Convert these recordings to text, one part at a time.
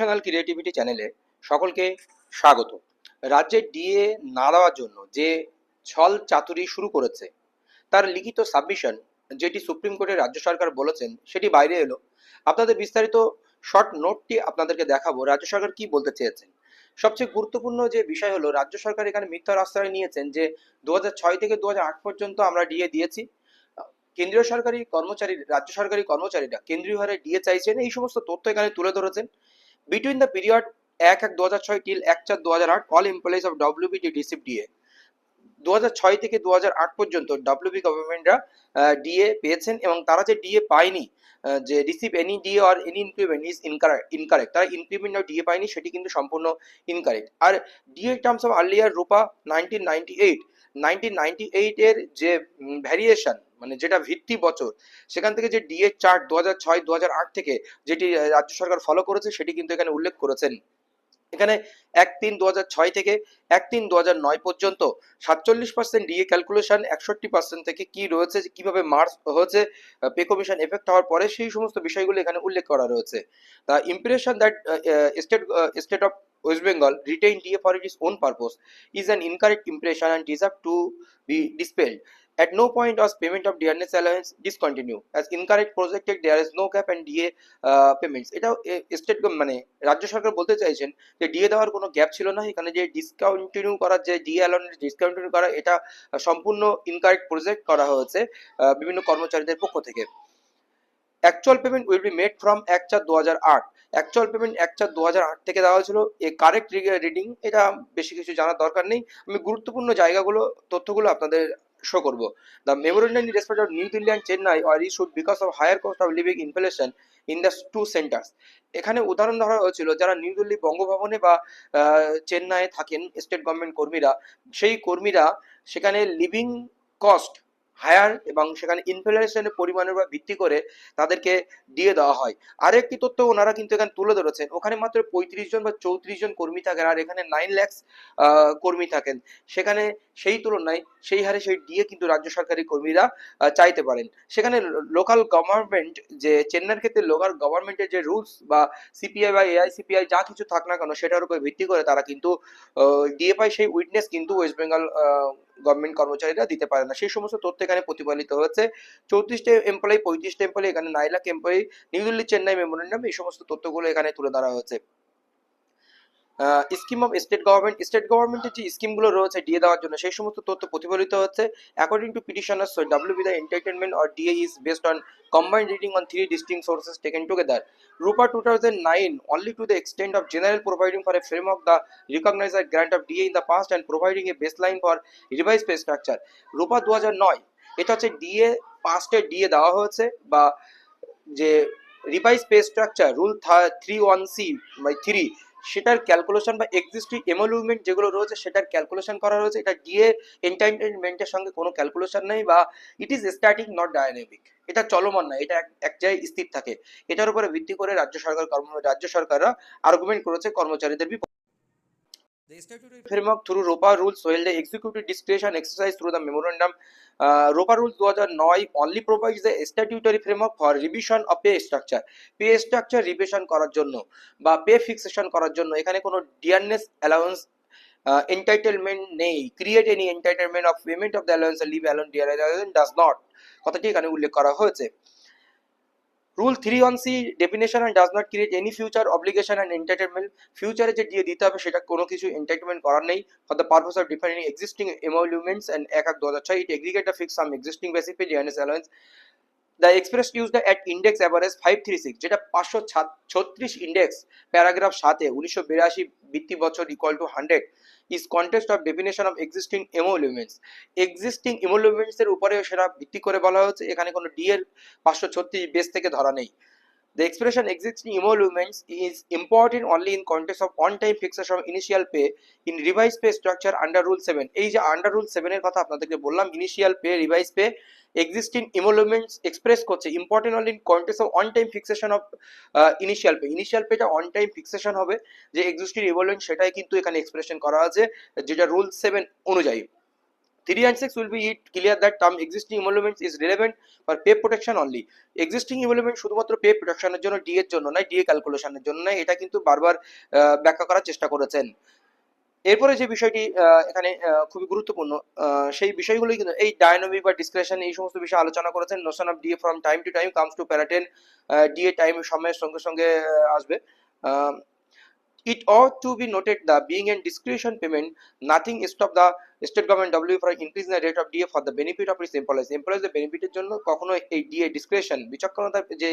Professional creativity চ্যানেলে সকলকে স্বাগত। রাজ্যে ডিএ না দেওয়ার জন্য যে ছল চাতুরি শুরু করেছে, তার লিখিত সাবমিশন যেটি সুপ্রিম কোর্টে রাজ্য সরকার বলেছেন, সেটি বাইরে এলো। আপনাদের বিস্তারিত শর্ট নোটটি আপনাদেরকে দেখাবো। রাজ্য সরকার কি বলতে চেয়েছেন? সবচেয়ে গুরুত্বপূর্ণ যে বিষয় হলো, রাজ্য সরকার এখানে মিথ্যার আশ্রয় নিয়েছেন যে দু হাজার ছয় থেকে দু হাজার আট পর্যন্ত আমরা ডিএ দিয়েছি। কেন্দ্রীয় সরকারি কর্মচারী, রাজ্য সরকারি কর্মচারীরা কেন্দ্রীয় হারে ডিএ চাইছেন, এই সমস্ত তথ্য এখানে তুলে ধরেছেন। বিটুইন দ্য পিরিয়ড এক এক দু হাজার ছয় টিল এক চার দু হাজার আট all employees of WBT receive DA দু হাজার ছয় থেকে দু হাজার আট পর্যন্ত ডব্লিউবি গভর্নমেন্টরা ডিএ পেয়েছেন এবং তারা যে ডিএ পায়নি যে receive any DA or any increment is incorrect তারা ইনক্রিমেন্ট ডিএ পায়নি, সেটি কিন্তু সম্পূর্ণ incorrect R DA terms of earlier ROPA nineteen ninety eight nineteen ninety এইটের যে ভ্যারিয়েশন মানে যেটা ভিত্তি বছর, সেখান থেকে যে ডিএ চার্ট দু হাজার ছয় দু হাজার আট থেকে যেটি রাজ্য সরকার ফলো করেছে, সেটি কিন্তু এখানে উল্লেখ করেছেন এখানে এক তিন দু থেকে এক তিন দু পর্যন্ত সাতচল্লিশ পার্সেন্ট ডিএ ক্যালকুলেশন একষট্টি পার্সেন্ট থেকে কি রয়েছে কীভাবে মার্চ হয়েছে পে কমিশন এফেক্ট হওয়ার পরে সেই সমস্ত বিষয়গুলো এখানে উল্লেখ করা রয়েছে the impression that state state of West Bengal retain DA for its own purpose is an incorrect impression and deserve to be dispelled. At no point was payment of DNS allowance discontinue. As incorrect projected, there is no cap and DA uh, payments. এটা state মানে রাজ্য সরকার বলতে চাইছেন যে DA দেওয়ার কোনো gap ছিল না। এখানে যে ডিসকাউন্টিনিউ করার যে ডিএ অ্যালাউন্স ডিসকাউন্টিনিউ করা এটা সম্পূর্ণ ইনকারেক্ট প্রজেক্ট করা হয়েছে বিভিন্ন কর্মচারীদের পক্ষ থেকে। Actual payment will be made from এক চার দু হাজার আট। অ্যাকচুয়াল পেমেন্ট এক চার দু হাজার আট থেকে দেওয়া হয়েছিল। এ কারেক্ট রিডিং এটা বেশি কিছু জানার দরকার নেই। আমি গুরুত্বপূর্ণ জায়গাগুলো তথ্যগুলো আপনাদের শো করব। The memorial in respect of New Delhi and Chennai are issued because of higher cost of living inflation in the two centres এখানে উদাহরণ ধরা হয়েছিল, যারা নিউ দিল্লি বঙ্গভবনে বা চেন্নাইয়ে থাকেন স্টেট গভর্নমেন্ট কর্মীরা, সেই কর্মীরা সেখানে লিভিং কস্ট হায়ার এবং সেখানে ইনফ্লেশনের পরিমাণের উপর ভিত্তি করে তাদেরকে দিয়ে দেওয়া হয়। আরেকটি তথ্য ওনারা কিন্তু এখানে তুলে ধরেছেন, ওখানে মাত্র পঁয়ত্রিশ জন বা চৌত্রিশ জন কর্মী থাকেন আর এখানে নাইন ল্যাক্স কর্মী থাকেন। সেখানে সেই তুলনায় সেই হারে সেই ডিএ কিন্তু রাজ্য সরকারি কর্মীরা চাইতে পারেন। সেখানে লোকাল গভর্নমেন্ট যে চেন্নাইয়ের ক্ষেত্রে লোকাল গভর্নমেন্টের যে রুলস বা সিপিআই বা এআইসিপিআই যা কিছু থাক না কেন, সেটার উপর ভিত্তি করে তারা কিন্তু ডিএ পায় সেই উইটনেস কিন্তু ওয়েস্ট বেঙ্গল গভর্নমেন্ট কর্মচারীরা দিতে পারে না। সেই সমস্ত তথ্য এখানে প্রতিপালিত হয়েছে। চৌত্রিশটা এমপ্লয়ি পঁয়ত্রিশটা এমপ্লয়ি এখানে নাইলাক employee New Delhi, Chennai, memorandum এই সমস্ত তথ্যগুলো এখানে তুলে ধরা হয়েছে। Scheme of state government state গভর্নমেন্টের যে স্কিমগুলো রয়েছে দিয়ে দেওয়ার জন্য, সেই সমস্ত তথ্য প্রতিফলিত হচ্ছে। According to petitioners W B the entertainment or DA is based on combine reading on three distinct sources taken together ROPA two thousand nine only to the of general providing for a frame of the recogniser grant of DA in the past and providing a base line for revise pay structure ROPA দু হাজার নয় এটা হচ্ছে DA পাস্টে DA দেওয়া হয়েছে বা যে revise pay structure rule three one C by three সেটার ক্যালকুলেশন বা এক্সিস্টিং এমোলুমেন্ট যেগুলো রয়েছে, সেটার ক্যালকুলেশন করা রয়েছে। এটা ডিএ এন্টারটেনমেন্টের সঙ্গে কোনো ক্যালকুলেশন নেই বা it is static not dynamic এটা চলমান না, এটা এক- জায়গায় স্থির থাকে। এটার উপরে ভিত্তি করে রাজ্য সরকার কর্ম, রাজ্য সরকাররা আর্গুমেন্ট করেছে কর্মচারীদের বিপক্ষে। Framework exercise through ROPA rules দু হাজার নয় only provide the statutory for revision pay structure pay structure revision করার জন্য বা পে ফিক্সেশন করার জন্য এখানে কোনো ডিয়ারনেস অ্যালাউন্স এন্টারটেনমেন্ট নেই। Create any entertainment of payment of the leave allowance does not কথাটি এখানে উল্লেখ করা হয়েছে। Rule three on C definition and does not create any future obligation and entertainment ফিউচারে যে দিয়ে দিতে হবে, সেটা কোনো কিছু এন্টারটেনমেন্ট করার নেই for the purpose of defining existing emoluments and এক এক দু হাজার ছয় it aggregate the fix sum existing basic pay GNS allowance the express use the at index average five three six যেটা পাঁচশো ছত্রিশ ইন্ডেক্স প্যারাগ্রাফ সাথে উনিশশো বিরাশি বৃত্তি বছর equal to hundred is contest of definition of existing emoluments existing emoluments এর উপরে সেটা ভিত্তি করে বলা হয়েছে, এখানে কোনো ডিএল পাঁচশো ছত্রিশ বেস থেকে ধরা নেই। The expression existing emoluments is important only in context of on-time fixation of initial pay in revised pay structure under Rule 7. এই যে under Rule 7 এর কথা আপনাদেরকে বললাম initial pay, revised pay, existing emoluments express করছে important only in context of on-time fixation of uh, initial pay. Initial pay টা on-time fixation হবে যে existing emolument সেটাই কিন্তু এখানে expression করা আছে যেটা Rule 7 অনুযায়ী 3 and 6 will be it clear that term existing emoluments is relevant for pay protection only. Existing emolument শুধুমাত্র পে প্রোটেকশনের জন্য ডি এর জন্য নয় ডিএ ক্যালকুলেশনের জন্য নয়, এটা কিন্তু বারবার ব্যাখ্যা করার চেষ্টা করেছেন। এরপরে যে বিষয়টি এখানে খুবই গুরুত্বপূর্ণ সেই বিষয়গুলোই কিন্তু এই ডায়নামিক বা ডিসক্রিপশন এই সমস্ত বিষয়ে আলোচনা করেছেন। Notion of DA from time to time comes to para ten DA time সময়ের সঙ্গে সঙ্গে আসবে। It ought to be noted that being a discretion payment, nothing stop the state government W for increasing the rate of DA for the benefit of its employees. Employees বেনিফিটের জন্য কখনো এই DA description বিচক্ষণতার যে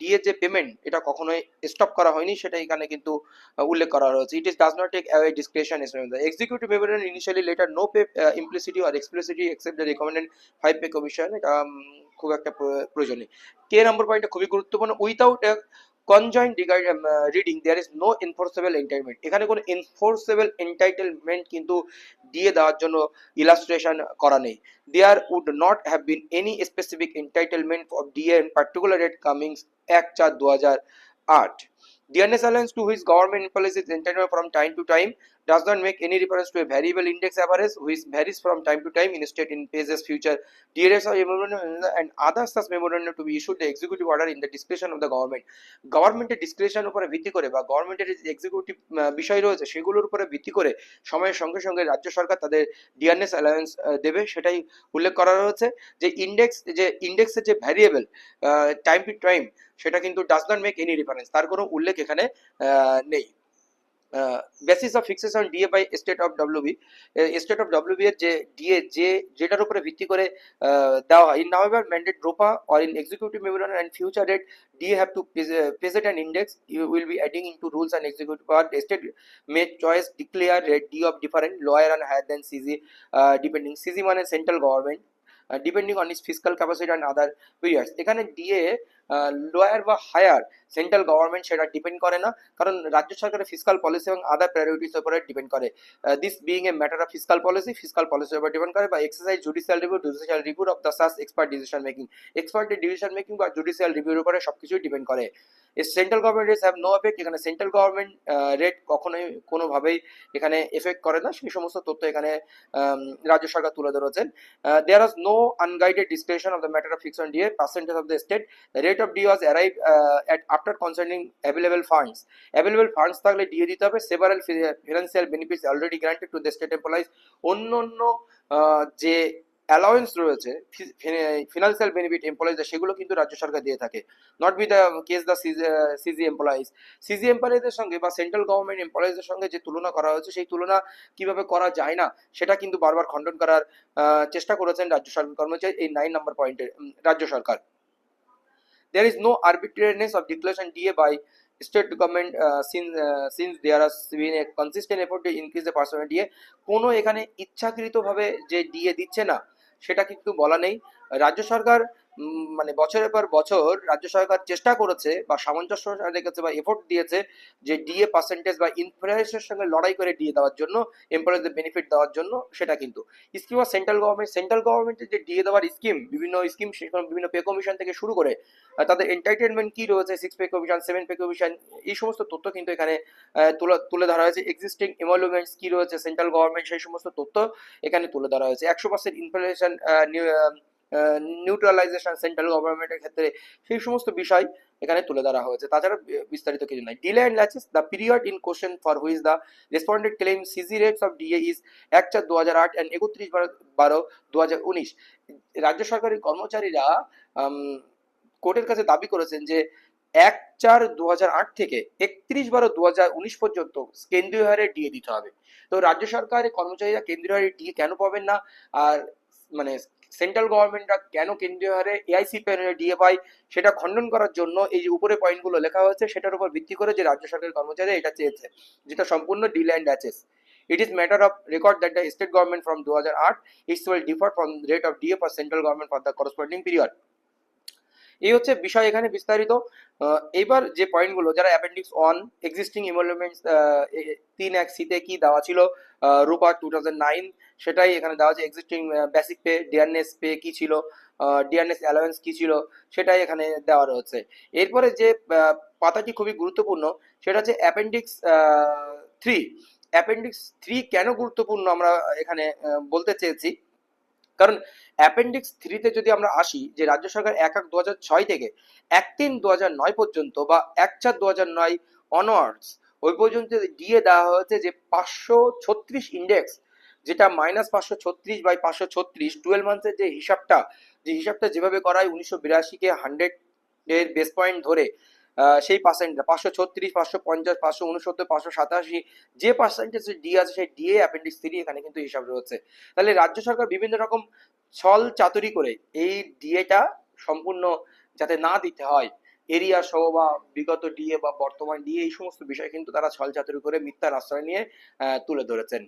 DA যে payment এটা কখনোই stop করা হয়নি, সেটা এখানে কিন্তু উল্লেখ করা রয়েছে। It is does not take away description executive memorandum initially letter no pay implicitly or explicitly except the recommended five pay commission এটা খুব একটা প্র- প্রয়োজনীয় কে নম্বর পয়েন্টটা খুবই গুরুত্বপূর্ণ। Without conjoint reading there is no enforceable entitlement এখানে কোনো এনফোর্সেবল এন্টাইটেলমেন্ট কিন্তু দিয়ে দেওয়ার জন্য ইলাস্ট্রেশন করা নেই। There would not have been any specific entitlement of DA particular rate comings এক চার দু হাজার আট। DNS allowance to which government employees is entitled from time to time does not make any reference to a variable index average which varies from time to time in state in phases future or memorandum and other such memorandum to be issued the executive order in the discretion of the government গভর্নমেন্টের description উপরে ভিত্তি করে বা গভর্নমেন্টের যে executive বিষয় রয়েছে সেগুলোর উপরে ভিত্তি করে সময়ের সঙ্গে সঙ্গে রাজ্য সরকার তাদের ডিআরএস অ্যালায়েন্স দেবে সেটাই উল্লেখ করা রয়েছে যে ইন্ডেক্স যে ইন্ডেক্সের যে ভ্যারিয়েবল টাইম টু টাইম সেটা কিন্তু does not make any difference তার কোনো উল্লেখ এখানে নেই। Basis of fixation DA by state of WB state of WB এর যে ডিএ যে, যেটার উপরে ভিত্তি করে দেওয়া হয়। In now ever mandate ROPA or in executive memorial and future date DA have to present and index you will be adding in to rules and executive power state may choice declare rate D of different lower and higher then CG depending CG মানে central government depending on its physical capacity and other years এখানে DA lower বা higher central government সেটা depend করে না। কারণ রাজ্য সরকারের fiscal policy এবং আদার প্রায়োরিটিস উপরে ডিপেন্ড করে। This being a matter of fiscal policy fiscal পলিসির উপর ডিপেন্ড করে বা exercise judicial review judicial review of the সাস expert decision making এক্সপার্টের ডিসিশন মেকিং বা জুডিশিয়াল রিভিউর উপরে সবকিছুই ডিপেন্ড করে। Central government rates have no effect এখানে সেন্ট্রাল গভর্নমেন্ট রেট কখনোই কোনোভাবেই এখানে এফেক্ট করে না। সেই সমস্ত তথ্য এখানে রাজ্য সরকার তুলে ধরেছেন। There was no unguided description of the matter of fix on DA percentage of the state rate of was arrived uh, at after concerning available funds. Available funds থাকলে ডিএ দিতে হবে fi- financial benefits already granted to the state employees. অন্য অন্য যে allowance রয়েছে financial benefit এমপ্লয়িজদের সেগুলো কিন্তু রাজ্য সরকার দিয়ে থাকে not be the case the CG employees CG এমপ্লয়িজদের সঙ্গে বা সেন্ট্রাল গভর্নমেন্ট এমপ্লয়িজদের সঙ্গে যে তুলনা করা হয়েছে সেই তুলনা কীভাবে করা যায় না সেটা কিন্তু বারবার খণ্ডন করার চেষ্টা করেছেন রাজ্য সরকার কর্মচারী এই নাইন নম্বর পয়েন্টে রাজ্য সরকার there is no arbitrariness of declaration DA by state government uh, since uh, since there has been a consistent effort to increase the personal DA কোনো এখানে ইচ্ছাকৃতভাবে যে ডিএ দিচ্ছে না সেটা কিন্তু বলা নেই রাজ্য সরকার মানে বছরের পর বছর রাজ্য সরকার চেষ্টা করেছে বা সামঞ্জস্য রেখেছে বা এফোর্ট দিয়েছে যে ডিএ পার্সেন্টেজ বা ইনফ্লুয়েন্সের সঙ্গে লড়াই করে ডিএ দেওয়ার জন্য এমপ্লয়িজদের বেনিফিট দেওয়ার জন্য, সেটা কিন্তু। Scheme of central government central গভর্নমেন্টের যে ডিএ দেওয়ার স্কিম বিভিন্ন স্কিম বিভিন্ন পে কমিশন থেকে শুরু করে তাদের এন্টারটেনমেন্ট কি রয়েছে six pay commission seven pay commission এই সমস্ত তথ্য কিন্তু এখানে তুলে তুলে ধরা হয়েছে। এক্সিস্টিং এমলুমেন্টস কি রয়েছে সেন্ট্রাল গভর্নমেন্ট সেই সমস্ত তথ্য এখানে তুলে ধরা হয়েছে। একশো পার্সেন্ট ইনফ্লেশন নিউট্রালাইজেশন সেন্ট্রাল গভর্নমেন্টের ক্ষেত্রে সেই সমস্ত বিষয় এখানে তুলে ধরা হয়েছে। তাছাড়া বিস্তারিত কিছু নাই। Delay and laches the period in question for which the responded claim CG rates of DA is এক চার দু হাজার আট অ্যান্ড একত্রিশ বারো বারো দু হাজার উনিশ। রাজ্য সরকারি কর্মচারীরা কোর্টের কাছে দাবি করেছেন যে এক চার দু আট থেকে একত্রিশ বারো দু উনিশ পর্যন্ত কেন্দ্রীয় হারে ডিএ দিতে হবে। তো রাজ্য সরকারের কর্মচারীরা কেন্দ্রীয় হারে ডিএ কেন পাবেন না? আর মানে সেন্ট্রাল গভর্নমেন্টরা কেন কেন্দ্রীয় হারে এআইসি ডিএ পায় সেটা খণ্ডন করার জন্য এই যে উপরে পয়েন্টগুলো লেখা হয়েছে সেটার উপর ভিত্তি করে যে রাজ্য সরকারের কর্মচারী এটা চেয়েছে যেটা সম্পূর্ণ deal and aches It is matter of record that the state government from 2008 is will differ from rate of DA for central government for the corresponding period. এই হচ্ছে বিষয় এখানে বিস্তারিত আহ, এইবার যে পয়েন্টগুলো যারা অ্যাপেন্ডিক্স ওয়ান এক্সিস্টিং ইমলমেন্টস তিন এক সিতে কি দেওয়া ছিল রূপা টু সেটাই এখানে দেওয়া আছে। Existing basic pay DRS pay কি ছিল? ডিআরএস অ্যালাউন্স কি ছিল? সেটাই এখানে দেওয়া রয়েছে। এরপরে যে পাতাটি খুবই গুরুত্বপূর্ণ, সেটা হচ্ছে অ্যাপেন্ডিক্স থ্রি অ্যাপেন্ডিক্স থ্রি কেন গুরুত্বপূর্ণ আমরা এখানে বলতে চেয়েছি? কারণ অ্যাপেন্ডিক্স থ্রিতে যদি আমরা আসি, যে রাজ্য সরকার এক এক দু থেকে এক তিন দু পর্যন্ত বা এক চার দু হাজার নয় অনওয়ার্ডস ওই পর্যন্ত ডিএ দেওয়া হয়েছে যে পাঁচশো ছত্রিশ ইন্ডেক্স যেটা মাইনাস পাঁচশো ছত্রিশ বাই পাঁচশো ছত্রিশ টুয়েলভ মান্থসের যে হিসাবটা যে হিসাবটা যেভাবে করা হয় উনিশশো বিরাশিকে হান্ড্রেড এর বেস পয়েন্ট ধরে সেই পার্সেন্টটা পাঁচশো ছত্রিশ, পাঁচশো পঞ্চাশ, পাঁচশো উনসত্তর, পাঁচশো সাতাশি, যে পার্সেন্টেজ ডি আছে সেই ডিএ অ্যাপেন্ডিক্স থ্রি এখানে কিন্তু হিসাব রয়েছে। তাহলে রাজ্য সরকার বিভিন্ন রকম ছল চাতুরি করে এই ডিএটা সম্পূর্ণ যাতে না দিতে হয় এরিয়া সহ বা বিগত ডিএ বা বর্তমান ডিএ এই সমস্ত বিষয় কিন্তু তারা ছল চাতুরি করে মিথ্যার আশ্রয় নিয়ে তুলে ধরেছেন।